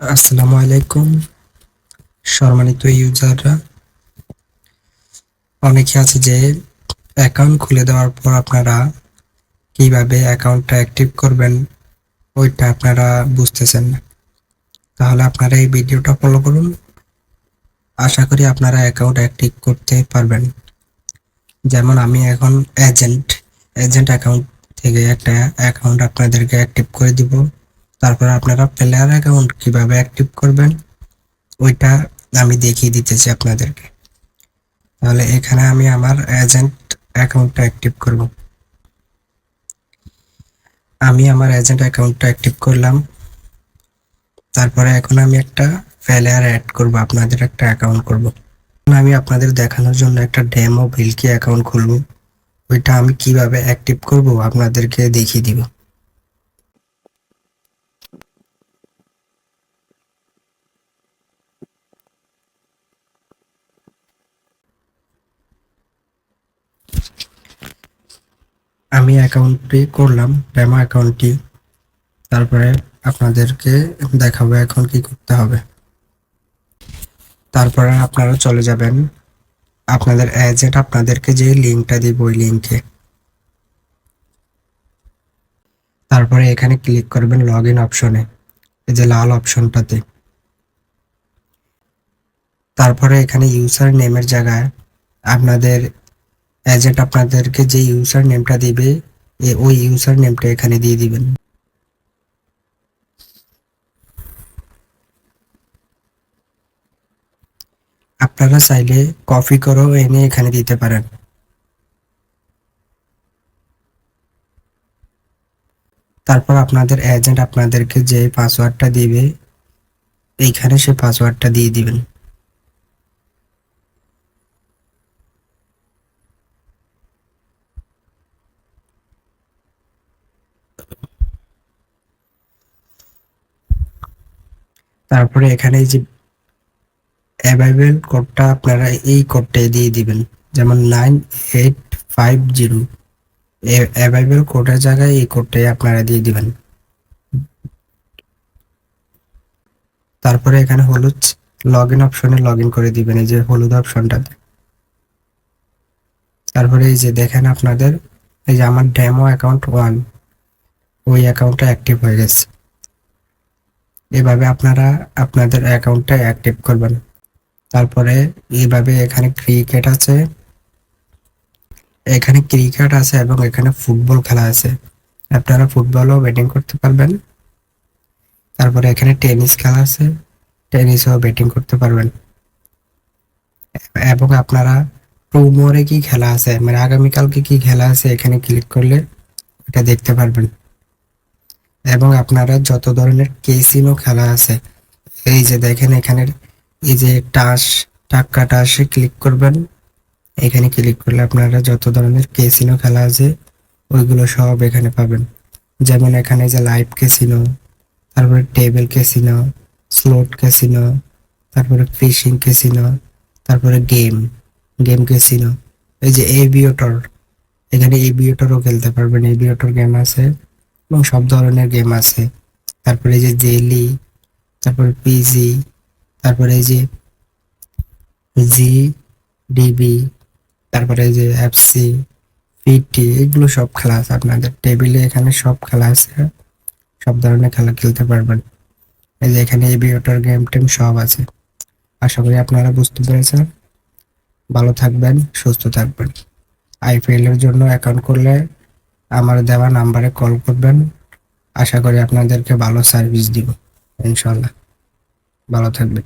আসসালামু আলাইকুম। সম্মানিত ইউজাররা, অনেকে আছে যে অ্যাকাউন্ট খুলে দেওয়ার পর আপনারা কীভাবে অ্যাকাউন্টটা অ্যাক্টিভ করবেন, ওইটা আপনারা বুঝতেছেন না। তাহলে আপনারা এই ভিডিওটা ফলো করুন। আশা করি আপনারা অ্যাকাউন্ট অ্যাক্টিভ করতে পারবেন। যেমন আমি এখন এজেন্ট এজেন্ট অ্যাকাউন্ট থেকে একটা অ্যাকাউন্ট আপনাদেরকে অ্যাক্টিভ করে দিব। তারপর আপনারা প্লেয়ার অ্যাকাউন্ট কীভাবে অ্যাক্টিভ করবেন, ওইটা আমি দেখিয়ে দিতেছি আপনাদেরকে। তাহলে এখানে আমি আমার এজেন্ট অ্যাকাউন্টটা অ্যাক্টিভ করব। আমি আমার এজেন্ট অ্যাকাউন্টটা অ্যাক্টিভ করলাম। তারপরে এখন আমি একটা প্লেয়ার অ্যাড করব, আপনাদের একটা অ্যাকাউন্ট করব। আমি আপনাদের দেখানোর জন্য একটা ডেমো ভিলকি অ্যাকাউন্ট খুলব। ওইটা আমি কীভাবে অ্যাক্টিভ করব, আপনাদেরকে দেখিয়ে দিব। আমি অ্যাকাউন্টটি করলাম ডেমো অ্যাকাউন্টটি তারপরে আপনাদেরকে দেখাবো এখন কি করতে হবে। তারপরে আপনারা চলে যাবেন। আপনাদের এজেন্ট আপনাদেরকে যে লিঙ্কটা দিব ওই লিঙ্কে তারপরে এখানে ক্লিক করবেন লগ ইন অপশনে এই যে লাল অপশনটাতে তারপরে এখানে ইউজার নেমের জায়গায় আপনাদের এজেন্ট আপনাদেরকে যে ইউজার নেমটা দিবে ওই ইউজার নেমটা এখানে দিয়ে দিবেন। আপনারা চাইলে কপি করেও এনে এখানে দিতে পারেন। তারপর আপনাদের এজেন্ট আপনাদেরকে যে পাসওয়ার্ডটা দিবে, এইখানে সে পাসওয়ার্ডটা দিয়ে দিবেন। তারপরে এখানে যে অ্যাভাইবেল কোডটা আপনারা এই কোডটাই দিয়ে দিবেন। যেমন nine eight five zero available কোডের জায়গায় এই কোডটাই আপনারা দিয়ে দিবেন। তারপরে এখানে হলুদ লগ ইন অপশনে লগ ইন করে দিবেন, এই যে হলুদ অপশনটা তারপরে এই যে দেখেন আপনাদের, এই যে আমার ডেমো অ্যাকাউন্ট ওয়ান ওই অ্যাকাউন্টটা অ্যাক্টিভ হয়ে গেছে। এভাবে আপনারা আপনাদের অ্যাকাউন্টটা অ্যাক্টিভ করবেন। তারপরে এইভাবে এখানে ক্রিকেট আছে। এখানে ক্রিকেট আছে এবং এখানে ফুটবল খেলা আছে। আপনারা ফুটবলও ব্যাটিং করতে পারবেন। তারপরে এখানে টেনিস খেলা আছে। টেনিসও ব্যাটিং করতে পারবেন। এবং আপনারা টুমোরে কি খেলা আছে? মানে আগামীকালকে কি খেলা আছে? এখানে ক্লিক করলে এটা দেখতে পারবেন। এবং আপনারা যত ধরনের কেসিনো খেলা আছে, এই যে দেখেন এখানে এই যে টাস, টাক্কা টাসে ক্লিক করবেন। এখানে ক্লিক করলে আপনারা যত ধরনের কেসিনো খেলা আছে, ওইগুলো সব এখানে পাবেন। যেমন এখানে যে লাইভ কেসিনো তারপরে টেবিল কেসিনো স্লোট কেসিনো তারপরে ফিশিং কেসিনো তারপরে গেম গেম কেসিনো এই যে এভিয়েটর এখানে এভিয়েটরও খেলতে পারবেন। এভিয়েটর গেম আছে। এবং সব ধরনের গেম আছে। তারপরে যে জেলি তারপর পিজি তারপরে যে জি ডিবি তারপরে যে এফসি পিটি এগুলো সব খেলা আছে আপনাদের। টেবিলে এখানে সব খেলা আছে। সব ধরনের খেলা খেলতে পারবেন। এই যে এখানে এবি ওটার গেম টেম সব আছে। আশা করি আপনারা বুঝতে পেরেছেন। ভালো থাকবেন, সুস্থ থাকবেন। আইপিএল এর জন্য অ্যাকাউন্ট করলে আমার দেওয়া নাম্বারে কল করবেন। আশা করি আপনাদেরকে ভালো সার্ভিস দিব ইনশাল্লাহ ভালো থাকবেন।